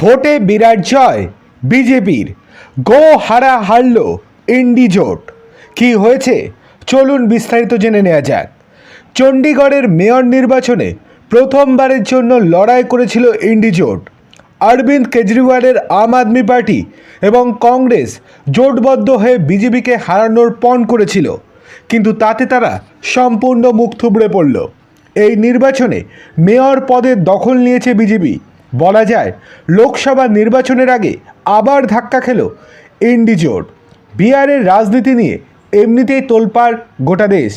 ভোটে বিরাট জয়, বিজেপির। গো হারা হারল ইন্ডি জোট। কী হয়েছে? চলুন বিস্তারিত জেনে নেওয়া যাক। চণ্ডীগড়ের মেয়র নির্বাচনে প্রথমবারের জন্য লড়াই করেছিল ইন্ডি জোট। অরবিন্দ কেজরিওয়ালের আম আদমি পার্টি এবং কংগ্রেস জোটবদ্ধ হয়ে বিজেপিকে হারানোর পণ করেছিল। কিন্তু তাতে তারা সম্পূর্ণ মুখ থুবড়ে পড়ল। এই নির্বাচনে মেয়র পদের দখল নিয়েছে বিজেপি। বলা যায়, লোকসভা নির্বাচনের আগে আবার ধাক্কা খেল ইন্ডি জোট বিহারের রাজনীতি নিয়ে এমনিতেই তোলপাড় গোটা দেশ।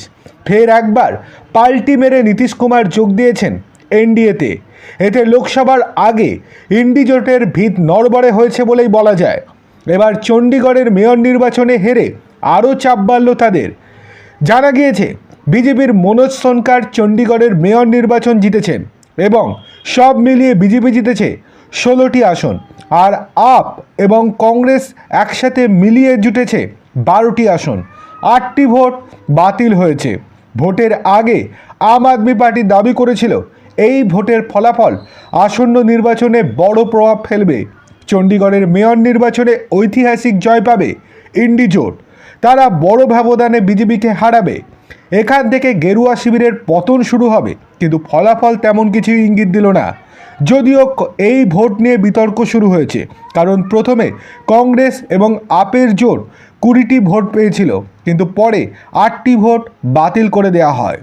ফের একবার পাল্টি মেরে নীতিশ কুমার যোগ দিয়েছেন এনডিএতে। এতে লোকসভার আগে ইন্ডি জোটের ভিত নড়বড়ে হয়েছে বলেই বলা যায়। এবার চণ্ডীগড়ের মেয়র নির্বাচনে হেরে আরও চাপ বাড়ল তাদের। জানা গিয়েছে, বিজেপির মনোজ সোনকার চণ্ডীগড়ের মেয়র নির্বাচন জিতেছেন। এবং সব মিলিয়ে বিজেপি জিতেছে ষোলোটি আসন। আর আপ এবং কংগ্রেস একসাথে মিলিয়ে জুটেছে বারোটি আসন। আটটি ভোট বাতিল হয়েছে। ভোটের আগে আম আদমি পার্টি দাবি করেছিল, এই ভোটের ফলাফল আসন্ন নির্বাচনে বড় প্রভাব ফেলবে। চণ্ডীগড়ের মেয়র নির্বাচনে ঐতিহাসিক জয় পাবে ইন্ডি জোট। তারা বড় ব্যবধানে বিজেপিকে হারাবে। এখান থেকে গেরুয়া শিবিরের পতন শুরু হবে, কিন্তু ফলাফল তেমন কিছু ইঙ্গিত দিল না। যদিও এই ভোট নিয়ে বিতর্ক শুরু হয়েছে, কারণ প্রথমে কংগ্রেস এবং আপের জোট কুড়িটি ভোট পেয়েছিল, কিন্তু পরে আটটি ভোট বাতিল করে দেয়া হয়।